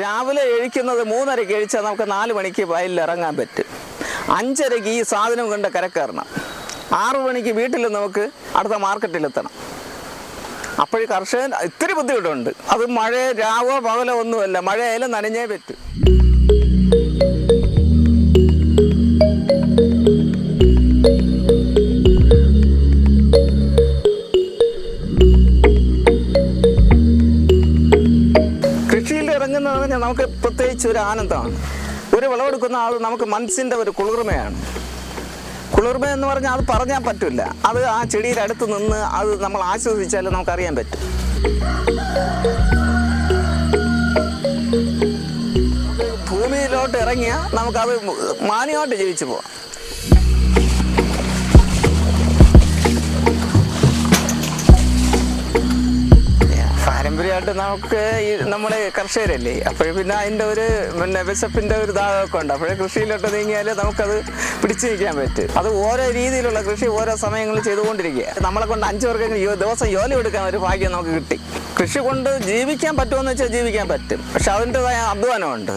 രാവിലെ എഴിക്കുന്നത് മൂന്നരയ്ക്ക് എഴിച്ചാൽ നമുക്ക് നാല് മണിക്ക് വയലിൽ ഇറങ്ങാൻ പറ്റും. അഞ്ചരയ്ക്ക് ഈ സാധനം കൊണ്ട് കരക്കയറണം. ആറു മണിക്ക് വീട്ടിൽ നമുക്ക് അടുത്ത മാർക്കറ്റിലെത്തണം. അപ്പോൾ കർഷകൻ ഇത്തിരി ബുദ്ധിമുട്ടുണ്ട്. അത് മഴ രാവോ പകലോ ഒന്നുമല്ല. മഴയായാലും നനഞ്ഞേ പറ്റും. ഒരു ആനന്ദമാണ്. ഒരു വിളവെടുക്കുന്ന ആൾ നമുക്ക് മനസ്സിന്റെ ഒരു കുളിർമയാണ്. കുളിർമ എന്ന് പറഞ്ഞാൽ അത് പറഞ്ഞാൽ പറ്റില്ല. അത് ആ ചെടിയുടെ അടുത്ത് നിന്ന് അത് നമ്മൾ ആസ്വദിച്ചാൽ നമുക്കറിയാൻ പറ്റും. ഭൂമിയിലോട്ട് ഇറങ്ങിയാൽ നമുക്കത് മാന്യമായിട്ട് ജീവിച്ചു പോവാം. പാരമ്പര്യമായിട്ട് നമുക്ക് ഈ നമ്മൾ കർഷകരല്ലേ? അപ്പോൾ പിന്നെ അതിന്റെ ഒരു പിന്നെ വിശപ്പിന്റെ ഒരു ദാഹമൊക്കെ ഉണ്ട്. അപ്പോഴേ കൃഷിയിലോട്ട് നീങ്ങിയാൽ നമുക്കത് പിടിച്ചു നിൽക്കാൻ പറ്റും. അത് ഓരോ രീതിയിലുള്ള കൃഷി ഓരോ സമയങ്ങളിൽ ചെയ്തുകൊണ്ടിരിക്കുക. നമ്മളെ കൊണ്ട് അഞ്ച് പേർക്ക് ദിവസം ജോലി എടുക്കാൻ ഒരു ഭാഗ്യം നമുക്ക് കിട്ടി. കൃഷി കൊണ്ട് ജീവിക്കാൻ പറ്റുമെന്ന് വെച്ചാൽ ജീവിക്കാൻ പറ്റും. പക്ഷെ അതിന്റെതായ അധ്വാനമുണ്ട്.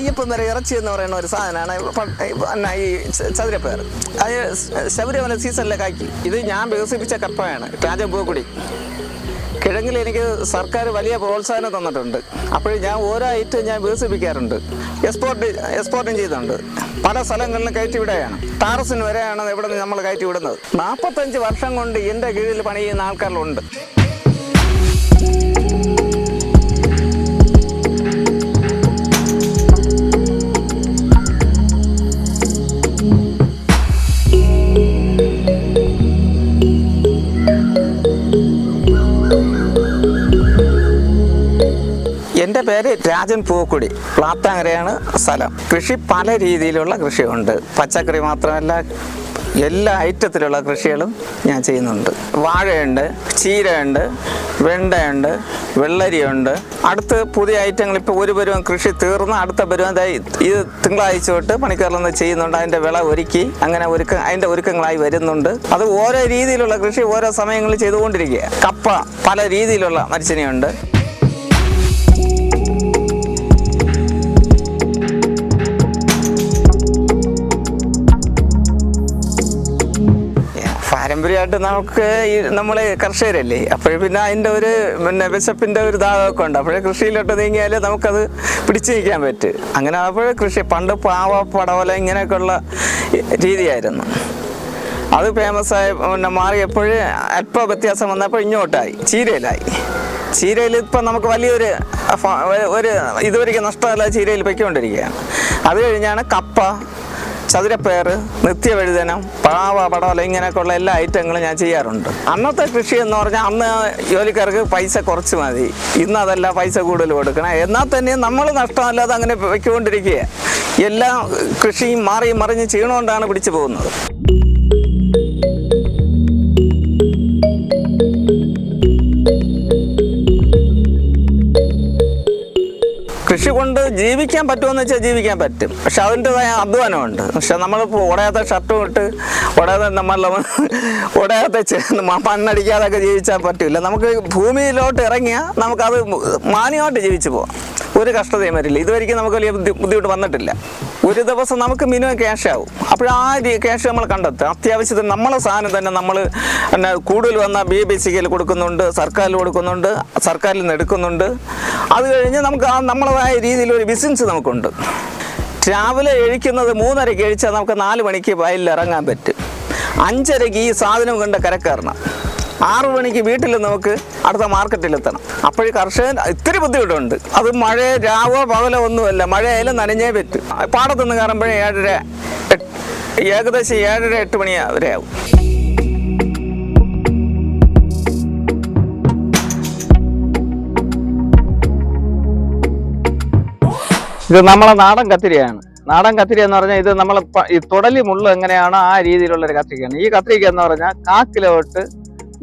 അയ്യപ്പൻ വരെ ഇറച്ചി എന്ന് പറയുന്ന ഒരു സാധനമാണ്. ഈ ചതുരപ്പേർ അത് ശബരിമല സീസണിലെ കാക്കി ഇത് ഞാൻ വികസിപ്പിച്ച കപ്പയാണ് രാജപൂക്കുടി കിഴങ്ങിൽ എനിക്ക് സർക്കാർ വലിയ പ്രോത്സാഹനം തന്നിട്ടുണ്ട്. അപ്പോൾ ഞാൻ ഓരോ ഐറ്റം ഞാൻ വികസിപ്പിക്കാറുണ്ട്. എക്സ്പോർട്ട് എക്സ്പോർട്ടും ചെയ്തിട്ടുണ്ട്. പല സ്ഥലങ്ങളിലും കയറ്റി വിടുകയാണ്. ടാറസിന് വരെയാണ് ഇവിടെ നമ്മൾ കയറ്റി വിടുന്നത്. നാൽപ്പത്തഞ്ച് വർഷം കൊണ്ട് എന്റെ കീഴിൽ പണി ചെയ്യുന്ന ആൾക്കാരിലുണ്ട്. എന്റെ പേര് രാജൻ പൂക്കുടി. പ്ലാത്താങ്കരയാണ് സ്ഥലം. കൃഷി പല രീതിയിലുള്ള കൃഷിയുണ്ട്. പച്ചക്കറി മാത്രമല്ല എല്ലാ ഐറ്റത്തിലുള്ള കൃഷികളും ഞാൻ ചെയ്യുന്നുണ്ട്. വാഴയുണ്ട് ചീരയുണ്ട് വെണ്ടയുണ്ട് വെള്ളരിയുണ്ട്. അടുത്ത് പുതിയ ഐറ്റങ്ങൾ ഇപ്പോൾ ഒരു പരുവം കൃഷി തീർന്ന് അടുത്ത പരുവം ഇത് തിങ്കളാഴ്ച തൊട്ട് പണിക്കാരിൽ ചെയ്യുന്നുണ്ട്. അതിന്റെ വിള ഒരുക്കി അങ്ങനെ ഒരുക്ക അതിന്റെ ഒരുക്കങ്ങളായി വരുന്നുണ്ട്. അത് ഓരോ രീതിയിലുള്ള കൃഷി ഓരോ സമയങ്ങളിൽ ചെയ്തുകൊണ്ടിരിക്കുക കപ്പ പല രീതിയിലുള്ള മരിച്ചിനിയുണ്ട്. പാരമ്പര്യമായിട്ട് നമുക്ക് ഈ നമ്മൾ കർഷകരല്ലേ? അപ്പോൾ പിന്നെ അതിന്റെ ഒരു പിന്നെ വിശപ്പിന്റെ ഒരു ദാഹമൊക്കെ ഉണ്ട്. അപ്പോഴേ കൃഷിയിലോട്ട് നീങ്ങിയാൽ നമുക്കത് പിടിച്ചു നിൽക്കാൻ പറ്റും. അങ്ങനെ അപ്പോഴേ കൃഷി പണ്ട് പാവ പടവല ഇങ്ങനെയൊക്കെ ഉള്ള രീതിയായിരുന്നു. അത് ഫേമസ് ആയ പിന്നെ മാറിയപ്പോൾ അല്പ വ്യത്യാസം വന്നപ്പോൾ ഇങ്ങോട്ടായി ചീരയിലായി. ചീരയിൽ ഇപ്പം നമുക്ക് വലിയൊരു ഒരു ഇതുവരെയ്ക്ക് നഷ്ടമല്ല ചീരയിൽ പൊയ്ക്കൊണ്ടിരിക്കുകയാണ് അത് കഴിഞ്ഞാണ് കപ്പ ചതുരപ്പയർ നിത്യവഴുതനം പാവ പടവല ഇങ്ങനെയൊക്കെയുള്ള എല്ലാ ഐറ്റങ്ങളും ഞാൻ ചെയ്യാറുണ്ട്. അന്നത്തെ കൃഷി എന്ന് പറഞ്ഞാൽ അന്ന് ജോലിക്കാർക്ക് പൈസ കുറച്ച് മതി. ഇന്ന് അതല്ല പൈസ കൂടുതൽ കൊടുക്കണം. എന്നാൽ തന്നെ നമ്മൾ നഷ്ടമല്ലാതെ അങ്ങനെ വെച്ചുകൊണ്ടിരിക്കുക എല്ലാ കൃഷിയും മാറി മറിഞ്ഞ് ചെയ്യണോണ്ടാണ് പിടിച്ചു പോകുന്നത്. കൃഷി കൊണ്ട് ജീവിക്കാൻ പറ്റുമെന്ന് വെച്ചാൽ ജീവിക്കാൻ പറ്റും. പക്ഷെ അതിന്റെതായ അധ്വാനമുണ്ട്. പക്ഷെ നമ്മൾ ഉടയാത്ത ഷർട്ടും ഇട്ട് ഉടയാതെ നമ്മൾ ഉടയാത്ത മണ്ണടിക്കാതൊക്കെ ജീവിച്ചാൽ പറ്റില്ല നമുക്ക് ഭൂമിയിലോട്ട് ഇറങ്ങിയാൽ നമുക്കത് മാന്യമായിട്ട് ജീവിച്ചു പോവാം. ഒരു കഷ്ടതയും വരില്ല. ഇതുവരെയ്ക്കും നമുക്ക് വലിയ ബുദ്ധിമുട്ട് വന്നിട്ടില്ല. ഒരു ദിവസം നമുക്ക് മിനിമം ക്യാഷ് ആവും. അപ്പോൾ ആ ക്യാഷ് നമ്മൾ കണ്ടെത്തുക. അത്യാവശ്യത്തിന് നമ്മളെ സാധനം തന്നെ നമ്മൾ പിന്നെ കൂടുതൽ വന്ന ബി ബി സിയിൽ കൊടുക്കുന്നുണ്ട് സർക്കാരിൽ കൊടുക്കുന്നുണ്ട് സർക്കാരിൽ നിന്ന് എടുക്കുന്നുണ്ട്. അത് കഴിഞ്ഞ് നമുക്ക് ആ നമ്മളതായ രീതിയിൽ ഒരു ബിസിനസ് നമുക്കുണ്ട്. രാവിലെ എഴിക്കുന്നത് മൂന്നരയ്ക്ക് എഴിച്ചാൽ നമുക്ക് നാല് മണിക്ക് വയലിൽ ഇറങ്ങാൻ പറ്റും. അഞ്ചരയ്ക്ക് ഈ സാധനം കണ്ട കരക്കയറണം. ആറു മണിക്ക് വീട്ടിൽ നമുക്ക് അടുത്ത മാർക്കറ്റിൽ എത്തണം. അപ്പോഴും കർഷകൻ ഇത്തിരി ബുദ്ധിമുട്ടുണ്ട്. അത് മഴ രാവോ പകലോ ഒന്നുമല്ല മഴയായാലും നനഞ്ഞേ പറ്റും. പാടത്തുനിന്ന് കയറുമ്പോഴേ ഏഴര ഏകദേശം ഏഴര എട്ട് മണി വരെ ആവും ഇത് നമ്മളെ നാടൻ കത്തിരിയാണ്. നാടൻ കത്തിരി എന്ന് പറഞ്ഞാൽ ഇത് നമ്മൾ ഈ തുടലി മുള്ള എങ്ങനെയാണോ ആ രീതിയിലുള്ള ഒരു കത്തിരിക്കയാണ് ഈ കത്തിരിക്ക എന്ന് പറഞ്ഞാൽ കാ കിലോ തൊട്ട്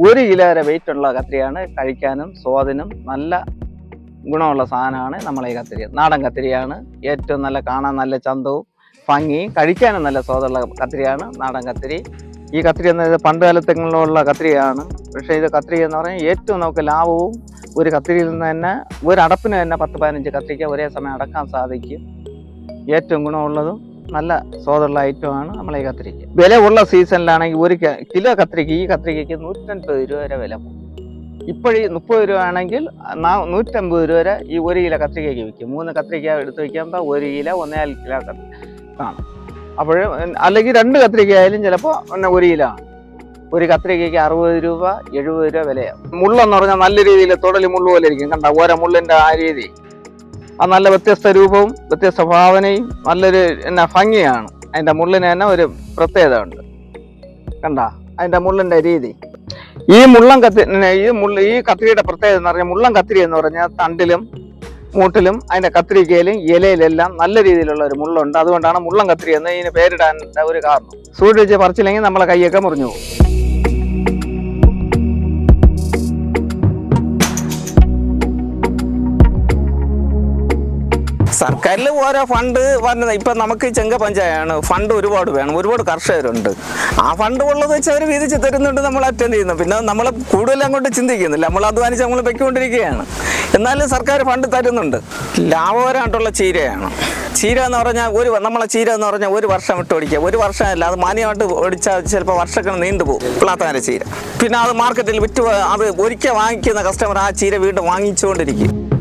ഒരു കിലോ വരെ വെയിറ്റ് ഉള്ള കത്തിരിയാണ് കഴിക്കാനും സ്വാദിനും നല്ല ഗുണമുള്ള സാധനമാണ് നമ്മളെ ഈ കത്തിരി. നാടൻ കത്തിരിയാണ്. ഏറ്റവും നല്ല കാണാൻ നല്ല ചന്തവും ഭംഗിയും കഴിക്കാനും നല്ല സ്വാദുള്ള കത്തിരിയാണ് നാടൻ കത്തിരി. ഈ കത്രി എന്നത് പണ്ട് കാലത്തുള്ള കത്രികയാണ് പക്ഷേ ഇത് കത്രിക എന്ന് പറഞ്ഞാൽ ഏറ്റവും നമുക്ക് ലാഭവും ഒരു കത്രിയിൽ നിന്ന് തന്നെ ഒരു അടപ്പിന് തന്നെ പത്ത് പതിനഞ്ച് കത്രിക ഒരേ സമയം അടക്കാൻ സാധിക്കും. ഏറ്റവും ഗുണമുള്ളതും നല്ല സ്വാദുള്ള ഐറ്റമാണ് നമ്മൾ ഈ കത്രിക വില ഉള്ള സീസണിലാണെങ്കിൽ ഒരു കിലോ കത്രിക ഈ കത്രികയ്ക്ക് നൂറ്റൻപത് രൂപ വരെ വില ഇപ്പോഴീ മുപ്പത് രൂപ ആണെങ്കിൽ നൂറ്റമ്പത് രൂപ വരെ ഈ ഒരു കിലോ കത്രികയ്ക്ക് വിൽക്കും. മൂന്ന് കത്രിക എടുത്ത് വയ്ക്കുമ്പോൾ ഒരു കിലോ ഒന്നേകാൽ കിലോ കത്രി കാണും. അപ്പോൾ അല്ലെങ്കിൽ രണ്ട് കത്രിക ആയാലും ചിലപ്പോൾ പിന്നെ ഒരു കിലോ. ഒരു കത്രികയ്ക്ക് അറുപത് രൂപ എഴുപത് രൂപ വിലയാണ് മുള്ളെന്ന് പറഞ്ഞാൽ നല്ല രീതിയിൽ തുടലി മുള്ളു പോലെ ഇരിക്കും. കണ്ട? ഓരോ മുള്ളിന്റെ ആ രീതി. ആ നല്ല വ്യത്യസ്ത രൂപവും വ്യത്യസ്ത ഭാവനയും നല്ലൊരു എന്നാ ഭംഗിയാണ്. അതിന്റെ മുള്ളിന് തന്നെ ഒരു പ്രത്യേകത ഉണ്ട് കണ്ട? അതിന്റെ മുള്ളിന്റെ രീതി. ഈ മുള്ളം കത്തി ഈ മുള്ള ഈ കത്രിയുടെ പ്രത്യേകത എന്ന് പറഞ്ഞാൽ മുള്ളം കത്രി എന്ന് പറഞ്ഞാൽ തണ്ടിലും മൂട്ടിലും അതിന്റെ കത്രികയിലും ഇലയിലെല്ലാം നല്ല രീതിയിലുള്ള ഒരു മുള്ളുണ്ട്. അതുകൊണ്ടാണ് മുള്ളം കത്രി എന്ന് ഇതിന് പേരിടാൻ ഒരു കാരണം. സൂക്ഷിച്ച് പറിച്ചില്ലെങ്കിൽ നമ്മളെ കൈയൊക്കെ മുറിഞ്ഞു പോകും. സർക്കാരിൽ ഓരോ ഫണ്ട് വന്നത് ഇപ്പം നമുക്ക് ചെങ്ക പഞ്ചായത്താണ് ഫണ്ട് ഒരുപാട് വേണം. ഒരുപാട് കർഷകരുണ്ട്. ആ ഫണ്ട് ഉള്ളത് വെച്ച് അവർ വീതിച്ച് തരുന്നുണ്ട് നമ്മൾ അറ്റൻഡ് ചെയ്യുന്നു. പിന്നെ നമ്മൾ കൂടുതൽ അങ്ങോട്ട് ചിന്തിക്കുന്നില്ല. നമ്മൾ അധ്വാനിച്ച് നമ്മൾ പൊയ്ക്കൊണ്ടിരിക്കുകയാണ്. എന്നാലും സർക്കാർ ഫണ്ട് തരുന്നുണ്ട്. ലാഭകരമായിട്ടുള്ള ചീരയാണ്. ചീര എന്ന് പറഞ്ഞാൽ ഒരു നമ്മളെ ചീര എന്ന് പറഞ്ഞാൽ ഒരു വർഷം ഇട്ട് ഓടിക്കുക. ഒരു വർഷമല്ല അത് മാന്യമായിട്ട് ഓടിച്ചാൽ ചിലപ്പോൾ വർഷക്കണം നീണ്ടുപോകും പിള്ളാത്താന്റെ ചീര. പിന്നെ അത് മാർക്കറ്റിൽ വിറ്റ് അത് ഒരിക്കൽ വാങ്ങിക്കുന്ന കസ്റ്റമർ ആ ചീര വീണ്ടും വാങ്ങിച്ചുകൊണ്ടിരിക്കും.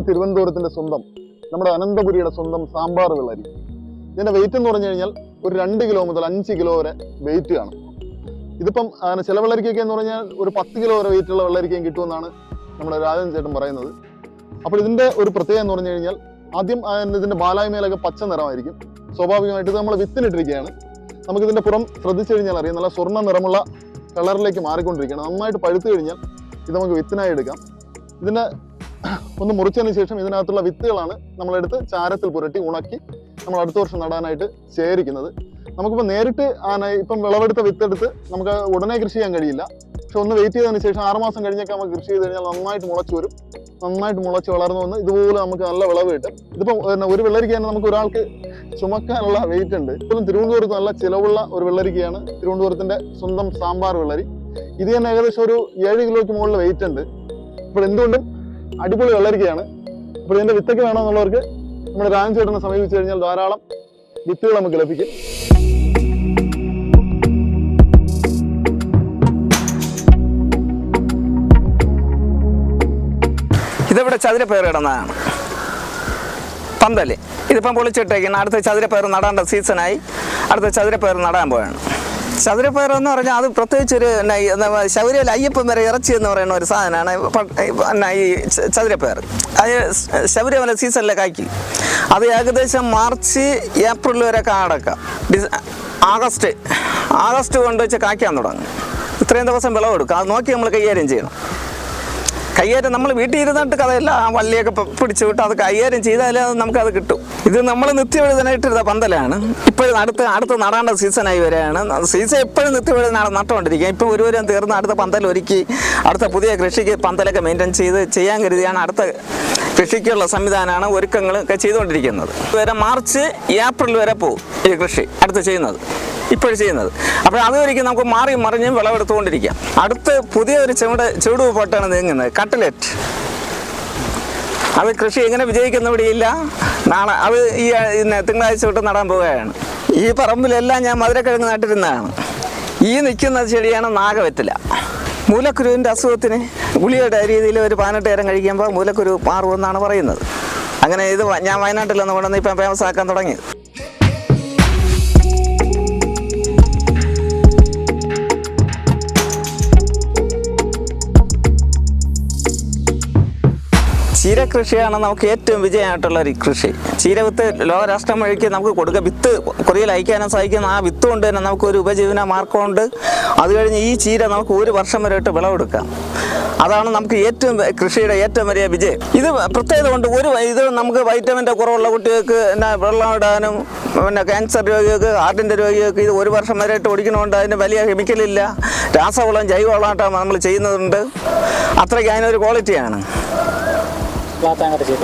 ഇതാണ് തിരുവനന്തപുരത്തിന്റെ സ്വന്തം നമ്മുടെ അനന്തപുരിയുടെ സ്വന്തം സാമ്പാർ വെള്ളരി ഇതിന്റെ വെയിറ്റ് എന്ന് പറഞ്ഞു കഴിഞ്ഞാൽ ഒരു രണ്ട് കിലോ മുതൽ അഞ്ച് കിലോ വരെ വെയിറ്റ് കാണും ഇതിപ്പം അങ്ങനെ ചില വെള്ളരിക്കൊക്കെ എന്ന് പറഞ്ഞാൽ ഒരു പത്ത് കിലോ വരെ വെയിറ്റ് ഉള്ള വെള്ളരിക്കയും കിട്ടുമെന്നാണ് നമ്മുടെ രാജൻ ചേട്ടൻ പറയുന്നത്. അപ്പോൾ ഇതിന്റെ ഒരു പ്രത്യേകത എന്ന് പറഞ്ഞു കഴിഞ്ഞാൽ ആദ്യം ഇതിന്റെ ബാലായ്മയിലൊക്കെ പച്ച നിറമായിരിക്കും. സ്വാഭാവികമായിട്ട് ഇത് നമ്മൾ വിത്തിനിട്ടിരിക്കുകയാണ് നമുക്ക് ഇതിന്റെ പുറം ശ്രദ്ധിച്ചു കഴിഞ്ഞാൽ അറിയാം നല്ല സ്വർണ നിറമുള്ള കളറിലേക്ക് മാറിക്കൊണ്ടിരിക്കുകയാണ്. നന്നായിട്ട് പഴുത്തു കഴിഞ്ഞാൽ ഇത് നമുക്ക് വിത്തിനായി എടുക്കാം. ഇതിന്റെ ഒന്ന് മുറിച്ചതിന് ശേഷം ഇതിനകത്തുള്ള വിത്തുകളാണ് നമ്മളെടുത്ത് ചാരത്തിൽ പുരട്ടി ഉണക്കി നമ്മൾ അടുത്ത വർഷം നടാനായിട്ട് ശേഖരിക്കുന്നത്. നമുക്കിപ്പോൾ നേരിട്ട് ആന ഇപ്പം വിളവെടുത്ത വിത്തെടുത്ത് നമുക്ക് ഉടനെ കൃഷി ചെയ്യാൻ കഴിയില്ല. പക്ഷെ ഒന്ന് വെയിറ്റ് ചെയ്തതിന് ശേഷം ആറുമാസം കഴിഞ്ഞൊക്കെ നമുക്ക് കൃഷി ചെയ്ത് കഴിഞ്ഞാൽ നന്നായിട്ട് മുളച്ച് വരും. നന്നായിട്ട് മുളച്ച് വളർന്നു വന്ന് ഇതുപോലെ നമുക്ക് നല്ല വിളവ് കിട്ടും. ഇതിപ്പോൾ ഒരു വെള്ളരിക്ക തന്നെ നമുക്ക് ഒരാൾക്ക് ചുമക്കാനുള്ള വെയിറ്റ് ഉണ്ട്. ഇപ്പോഴും തിരുവനന്തപുരത്ത് നല്ല ചിലവുള്ള ഒരു വെള്ളരിക്കയാണ് തിരുവനന്തപുരത്തിന്റെ സ്വന്തം സാമ്പാർ വെള്ളരി. ഇത് തന്നെ ഏകദേശം ഒരു ഏഴ് കിലോയ്ക്ക് മുകളിൽ വെയിറ്റ് ഉണ്ട്. ഇപ്പോൾ എന്തുകൊണ്ടും അടിപൊളി വെള്ളരിക്കയാണ് അപ്പോൾ ഇതിന്റെ വിത്തൊക്കെ വേണമെന്നുള്ളവർക്ക് നമ്മുടെ രാജൻ ചേട്ടനെ സമീപിച്ചു കഴിഞ്ഞാൽ ധാരാളം വിത്തുകൾ നമുക്ക് ലഭിക്കും. ഇതിവിടെ ചതുരപ്പയർ ഇടുന്നതാണ് പന്തൽ. ഇതിപ്പം പൊളിച്ചിട്ടേക്കുന്ന അടുത്ത ചതുരപ്പയർ നടേണ്ട സീസണായി അടുത്ത ചതുരപ്പയർ നടാൻ പോവാണ്. ചതുരപ്പയർ എന്ന് പറഞ്ഞാൽ അത് പ്രത്യേകിച്ച് ഒരു ശബരിമല അയ്യപ്പൻ വരെ ഇറച്ചി എന്ന് പറയുന്ന ഒരു സാധനമാണ് ഈ ചതുരപ്പയർ. അത് ശബരിമല സീസണിലെ കായ്ക്കി. അത് ഏകദേശം മാർച്ച് ഏപ്രിൽ വരെ കാടക്കാം. ആഗസ്റ്റ്. ആഗസ്റ്റ് കൊണ്ട് വെച്ച് കായ്ക്കാൻ തുടങ്ങും. ഇത്രയും ദിവസം വിളവെടുക്കും. അത് നോക്കി നമ്മൾ കൈകാര്യം ചെയ്യണം. കൈകാര്യം നമ്മൾ വീട്ടിൽ ഇരുന്നിട്ട് കഥയല്ല ആ വള്ളിയൊക്കെ പിടിച്ചു വിട്ട് അത് കൈകാര്യം ചെയ്താലേ അത് നമുക്കത് കിട്ടും. ഇത് നമ്മൾ നിത്യവഴുതനായിട്ടിരുന്ന പന്തലാണ്. ഇപ്പോഴും അടുത്ത അടുത്ത നടാണ്ട സീസണായി വരികയാണ്. സീസൺ എപ്പോഴും നിത്യവഴുതനാണ് നട്ടുകൊണ്ടിരിക്കുക ഇപ്പോൾ ഒരുവരും തീർന്ന് അടുത്ത പന്തൽ ഒരുക്കി അടുത്ത പുതിയ കൃഷിക്ക് പന്തലൊക്കെ മെയിന്റെയിൻ ചെയ്ത് ചെയ്യാൻ കരുതിയാണ് അടുത്ത കൃഷിക്കുള്ള സംവിധാനമാണ് ഒരുക്കങ്ങൾ ഒക്കെ ചെയ്തുകൊണ്ടിരിക്കുന്നത്. വരെ മാർച്ച് ഏപ്രിൽ വരെ പോകും ഈ കൃഷി അടുത്ത് ചെയ്യുന്നത്. ഇപ്പോൾ ചെയ്യുന്നത്. അപ്പോൾ അതൊരിക്കലും നമുക്ക് മാറി മറിഞ്ഞും വിളവെടുത്തുകൊണ്ടിരിക്കാം. അടുത്ത് പുതിയ ഒരു ചുവട് ചുവട് പോട്ടാണ് നീങ്ങുന്നത് കട്ട്ലറ്റ് അത് കൃഷി എങ്ങനെ വിജയിക്കുന്നവിടെയില്ല നാളെ അത് ഈ തിങ്കളാഴ്ച തൊട്ട് നടാൻ പോവുകയാണ്. ഈ പറമ്പിലെല്ലാം ഞാൻ മധുരക്കിഴങ്ങ് നട്ടിരുന്നതാണ്. ഈ നിൽക്കുന്ന ചെടിയാണ് നാഗവെറ്റില. മൂലക്കുരുവിന്റെ അസുഖത്തിന് ഗുളിയുടെ രീതിയിൽ ഒരു പതിനെട്ട് നേരം കഴിക്കുമ്പോൾ മൂലക്കുരു മാറുമെന്നാണ് പറയുന്നത്. അങ്ങനെ ഇത് ഞാൻ വയനാട്ടിൽ കൊണ്ടുവന്ന് ഇപ്പം ഫേമസ് ആക്കാൻ തുടങ്ങിയത് ചീര കൃഷിയാണ് നമുക്ക് ഏറ്റവും വിജയമായിട്ടുള്ള ഒരു കൃഷി. ചീര വിത്ത് ലോകരാഷ്ട്രം വഴിക്ക് നമുക്ക് കൊടുക്കുക വിത്ത് കൊറിയയിൽ അയക്കാനും സാധിക്കുന്ന ആ വിത്ത് കൊണ്ട് തന്നെ നമുക്ക് ഒരു ഉപജീവന മാർഗമുണ്ട്. അത് കഴിഞ്ഞ് ഈ ചീര നമുക്ക് ഒരു വർഷം വരെ ഇട്ട് വിളവെടുക്കാം. അതാണ് നമുക്ക് ഏറ്റവും കൃഷിയുടെ ഏറ്റവും വലിയ വിജയം. ഇത് പ്രത്യേകത കൊണ്ട് ഒരു ഇത് നമുക്ക് വൈറ്റമിന്റെ കുറവുള്ള കുട്ടികൾക്ക് പിന്നെ വെള്ളം ഇടാനും പിന്നെ ക്യാൻസർ രോഗികൾക്ക് ഹാർട്ടിന്റെ രോഗികൾക്ക് ഇത് ഒരു വർഷം വരെ ഇട്ട് ഓടിക്കണമുണ്ട് അതിന് വലിയ കെമിക്കലില്ല രാസവളം ജൈവവളമായിട്ടാണ് നമ്മൾ ചെയ്യുന്നുണ്ട് അത്രയ്ക്ക് അതിനൊരു ക്വാളിറ്റിയാണ്.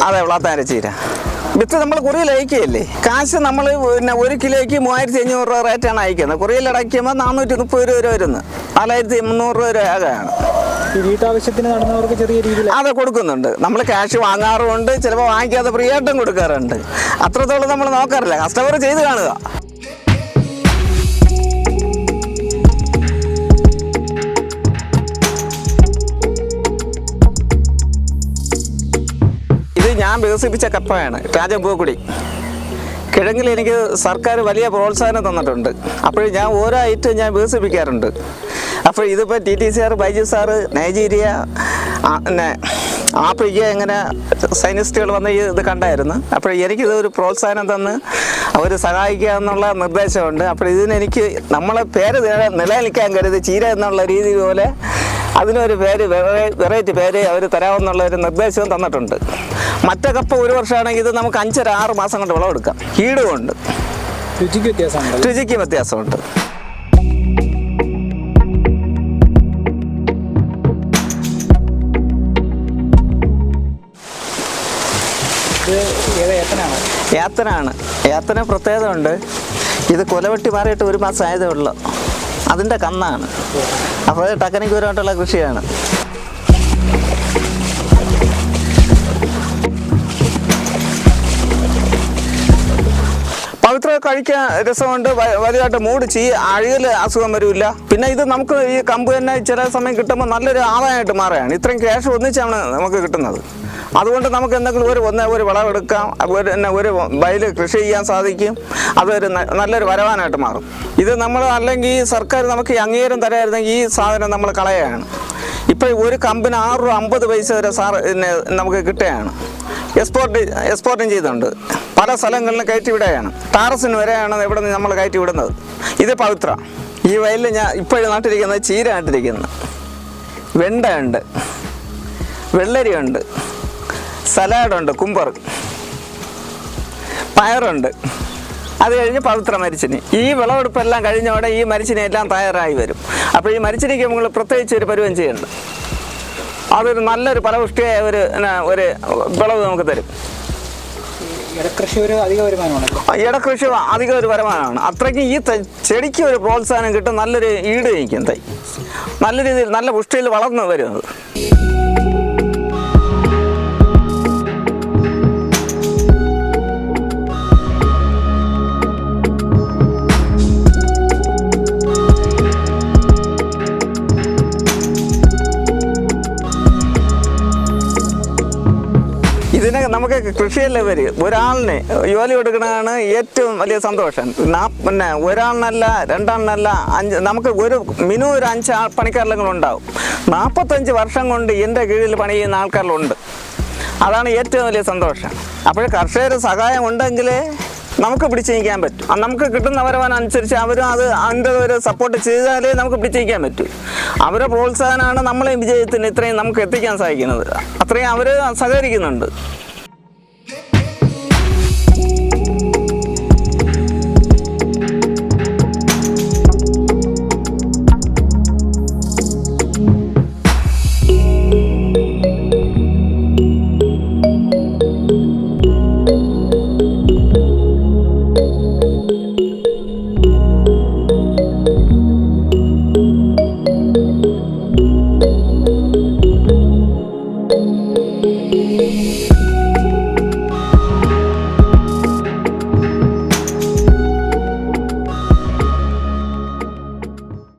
അതെ വ്ളാത്താര ചീര. വിത്ത് നമ്മൾ കുറിയിൽ അയക്കുകയല്ലേ? കാശ് നമ്മൾ പിന്നെ ഒരു കിലോയ്ക്ക് മൂവായിരത്തി അഞ്ഞൂറ് രൂപ റേറ്റാണ് അയക്കുന്നത്. കുറിയിൽ അടയ്ക്കുമ്പോൾ നാനൂറ്റി മുപ്പത് രൂപ വരെ വരുന്നു. നാലായിരത്തി മുന്നൂറ് രൂപ ആകെയാണ് ഈ വീട്ടാവശ്യത്തിന് നടന്നവർക്ക് ചെറിയ രീതിയിൽ അതെ കൊടുക്കുന്നുണ്ട്. നമ്മൾ ക്യാഷ് വാങ്ങാറുമുണ്ട് ചിലപ്പോൾ വാങ്ങിക്കാതെ ഫ്രീ ആയിട്ടും കൊടുക്കാറുണ്ട്. അത്രത്തോളം നമ്മൾ നോക്കാറില്ല. കസ്റ്റമർ ചെയ്ത് കാണുക. ഞാൻ വികസിപ്പിച്ച കപ്പയാണ് രാജപൂക്കുടി കിഴങ്ങിൽ എനിക്ക് സർക്കാർ വലിയ പ്രോത്സാഹനം തന്നിട്ടുണ്ട്. അപ്പോഴും ഞാൻ ഓരോ ഐറ്റം ഞാൻ വികസിപ്പിക്കാറുണ്ട്. അപ്പോൾ ഇതിപ്പോൾ T T C R Baiju sir Nigeria പിന്നെ ആഫ്രിക്ക ഇങ്ങനെ സൈനിസ്റ്റുകൾ വന്ന് ഇത് കണ്ടായിരുന്നു. അപ്പോൾ എനിക്കിത് ഒരു പ്രോത്സാഹനം തന്ന് അവർ സഹായിക്കുക എന്നുള്ള നിർദ്ദേശമുണ്ട്. അപ്പോൾ ഇതിനെനിക്ക് നമ്മളെ പേര് നില- നിലനിൽക്കാൻ കരുതി ചീര എന്നുള്ള രീതി പോലെ അതിനൊരു പേര് വെറൈറ്റി പേര് അവർ തരാമെന്നുള്ള ഒരു നിർദ്ദേശവും തന്നിട്ടുണ്ട്. മറ്റേ കപ്പ ഒരു വർഷമാണെങ്കിൽ ഇത് നമുക്ക് അഞ്ചര ആറ് മാസം കൊണ്ട് വിളവെടുക്കാം. ഈടുമുണ്ട്. രുചിക്ക് വ്യത്യാസമുണ്ടല്ലോ? രുചിക്ക് വ്യത്യാസമുണ്ട്. ഏത്തനാണ്? ഏത്തന പ്രത്യേകത ഉണ്ട് ഇത് കൊലവെട്ടി മാറിയിട്ട് ഒരു മാസം ആയതേ ഉള്ളൂ. അതിന്റെ കന്നാണ്. അപ്പോൾ ടക്കനിക്കൂരമായിട്ടുള്ള കൃഷിയാണ്. പവിത്ര കഴിക്കാൻ രസമുണ്ട്. വലുതായിട്ട് മൂട് ചീ അഴുകൽ അസുഖം വരില്ല. പിന്നെ ഇത് നമുക്ക് ഈ കമ്പ് തന്നെ ചില സമയം കിട്ടുമ്പോൾ നല്ലൊരു ആദായമായിട്ട് മാറുകയാണ്. ഇത്രയും ക്യാഷ് ഒന്നിച്ചാണ് നമുക്ക് കിട്ടുന്നത്. അതുകൊണ്ട് നമുക്ക് എന്തെങ്കിലും ഒരു ഒന്ന് ഒരു വിളവെടുക്കാം ഒരു തന്നെ ഒരു വയൽ കൃഷി ചെയ്യാൻ സാധിക്കും. അതൊരു നല്ലൊരു വരവാനായിട്ട് മാറും. ഇത് നമ്മൾ അല്ലെങ്കിൽ സർക്കാർ നമുക്ക് ഈ അംഗീകാരം തരായിരുന്നെങ്കിൽ ഈ സാധനം നമ്മൾ കളയുകയാണ്. ഇപ്പം ഒരു കമ്പിന് ആറ് അമ്പത് പൈസ വരെ സാർ നമുക്ക് കിട്ടുകയാണ്. എക്സ്പോർട്ട് എക്സ്പോർട്ടും ചെയ്തുണ്ട് പല സ്ഥലങ്ങളിലും കയറ്റി വിടുകയാണ്. ടാറസിന് വരെയാണ് ഇവിടെ നിന്ന് നമ്മൾ കയറ്റി വിടുന്നത്. ഇത് പവിത്ര. ഈ വയലിൽ ഞാൻ ഇപ്പോഴും നട്ടിരിക്കുന്നത് ചീര നട്ടിരിക്കുന്നത്. വെണ്ടയുണ്ട്. വെള്ളരിയുണ്ട്. സലാഡുണ്ട് കുമ്പർ പയറുണ്ട്. അത് കഴിഞ്ഞ് പവിത്ര മരിച്ചിനി. ഈ വിളവെടുപ്പെല്ലാം കഴിഞ്ഞോടെ ഈ മരിച്ചിനെല്ലാം തയ്യാറായി വരും. അപ്പോൾ ഈ മരിച്ചിനിക്ക് നമ്മൾ പ്രത്യേകിച്ച് ഒരു പരുവം ചെയ്യണ്ട. അതൊരു നല്ലൊരു ഫലപുഷ്ടിയായ ഒരു ഒരു വിളവ് നമുക്ക് തരും. ഇടക്കൃഷി ഒരു അധിക ഒരു വരുമാനമാണ്. അത്രയ്ക്ക് ഈ ചെടിക്ക് ഒരു പ്രോത്സാഹനം കിട്ടും നല്ലൊരു ഈട് കഴിക്കും തൈ. നല്ല രീതിയിൽ നല്ല പുഷ്ടിയിൽ വളർന്നു വരും നമുക്ക് കൃഷിയല്ലേ വരിക ഒരാളിന് ജോലി കൊടുക്കണതാണ് ഏറ്റവും വലിയ സന്തോഷം. പിന്നെ ഒരാളിനല്ല രണ്ടാളിനല്ല അഞ്ച് നമുക്ക് ഒരു മിനിമം ഒരു അഞ്ച് പണിക്കാരിലെങ്കിലും ഉണ്ടാവും. നാൽപ്പത്തഞ്ച് വർഷം കൊണ്ട് എന്റെ കീഴിൽ പണി ചെയ്യുന്ന ആൾക്കാരിലുണ്ട്. അതാണ് ഏറ്റവും വലിയ സന്തോഷം. അപ്പോൾ കർഷകർ സഹായം ഉണ്ടെങ്കിലേ നമുക്ക് പിടിച്ചു നിൽക്കാൻ പറ്റും നമുക്ക് കിട്ടുന്ന വരുമാനം അനുസരിച്ച് അവരും അത് അതിന്റെ ഒരു സപ്പോർട്ട് ചെയ്താലേ നമുക്ക് പിടിച്ചു നിൽക്കാൻ പറ്റൂ. അവരെ പ്രോത്സാഹനമാണ് നമ്മളെ വിജയത്തിന് ഇത്രയും നമുക്ക് എത്തിക്കാൻ സാധിക്കുന്നത്. അത്രയും അവർ സഹകരിക്കുന്നുണ്ട്.